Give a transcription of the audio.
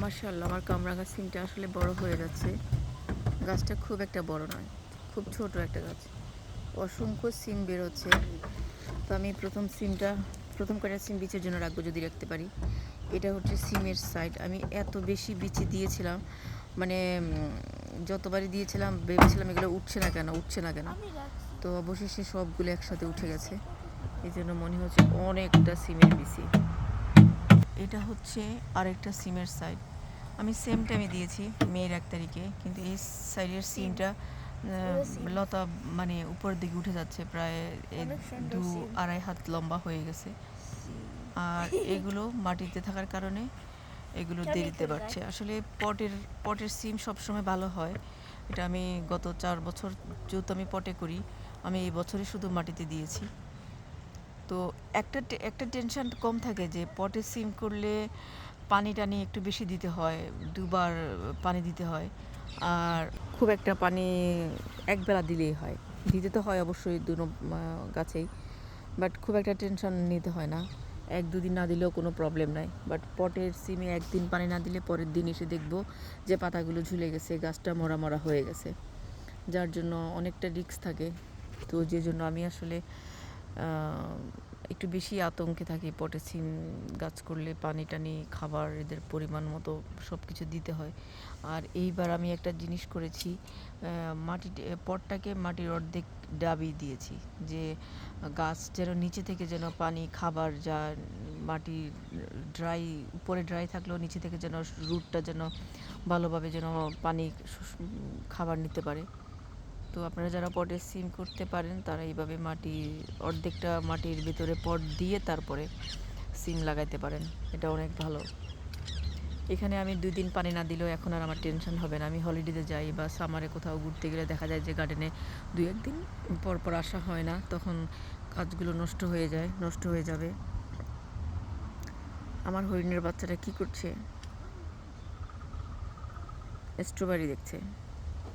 মার্শাল্লাহ আমার কামরাঙা সিমটা আসলে বড় হয়ে যাচ্ছে। গাছটা খুব একটা বড় নয় খুব ছোট একটা গাছ। অসংখ্য সিম বেরোচ্ছে। তো আমি প্রথম সিমটা প্রথম কটা সিম বীজের জন্য রাখব যদি রাখতে পারি। এটা হচ্ছে সিমের সাইড। আমি এত বেশি বিচি দিয়েছিলাম মানে যতবারই দিয়েছিলাম ভেবেছিলাম এগুলো উঠছে না কেন উঠছে না কেন। তো অবশেষে সবগুলো একসাথে উঠে গেছে। এই জন্য মনে হচ্ছে অনেকটা সিমের বিচি। এটা হচ্ছে আরেকটা সিমের সাইড আমি সেম টাইমে দিয়েছি মেয়ের এক তারিখে কিন্তু এই সাইডের সিমটা সিম। লতা মানে উপরের দিকে উঠে যাচ্ছে প্রায় দু আড়াই হাত লম্বা হয়ে গেছে। আর এগুলো মাটিতে থাকার কারণে এগুলো দেরিতে বাড়ছে। আসলে পটের পটের সিম সবসময় ভালো হয়। এটা আমি গত চার বছর যেহেতু আমি পটে করি আমি এই বছরে শুধু মাটিতে দিয়েছি। তো একটা একটা টেনশন কম থাকে যে পটে সিম করলে পানি টানি একটু বেশি দিতে হয়, দুবার পানি দিতে হয়। আর খুব একটা পানি একবেলা দিলেই হয়। দিতে তো হয় অবশ্যই দু গাছেই বাট খুব একটা টেনশন নিতে হয় না। এক দুদিন না দিলেও কোনো প্রবলেম নাই। বাট পটের সিমে একদিন পানি না দিলে পরের দিন এসে দেখব যে পাতাগুলো ঝুলে গেছে, গাছটা মরা মরা হয়ে গেছে। যার জন্য অনেকটা রিস্ক থাকে। তো যে জন্য আমি আসলে একটু বেশি আতঙ্কে থাকি পটে সিম গাছ করলে পানি টানি খাবার, এদের পরিমাণ মতো সব কিছু দিতে হয়। আর এইবার আমি একটা জিনিস করেছি মাটি, পটটাকে মাটির অর্ধেক ডাবি দিয়েছি, যে গাছ যেন নিচে থেকে যেন পানি, খাবার যা মাটি ড্রাই, উপরে ড্রাই থাকলেও নিচে থেকে যেন রুটটা যেন ভালোভাবে যেন পানি খাবার নিতে পারে। তো আপনারা যারা পটে সিম করতে পারেন, তারা এইভাবে মাটি, অর্ধেকটা মাটির ভিতরে পট দিয়ে তারপরে সিম লাগাইতে পারেন। এটা অনেক ভালো। এখানে আমি দুই দিন পানি না দিলেও এখন আর আমার টেনশন হবে না। আমি হলিডেতে যাই বা সামারে কোথাও ঘুরতে গেলে দেখা যায় যে গার্ডেনে দুই একদিন পর পর আসা হয় না, তখন কাজগুলো নষ্ট হয়ে যায়, নষ্ট হয়ে যাবে। আমার হরিণের বাচ্চাটা কি করছে? স্ট্রবেরি দেখছে।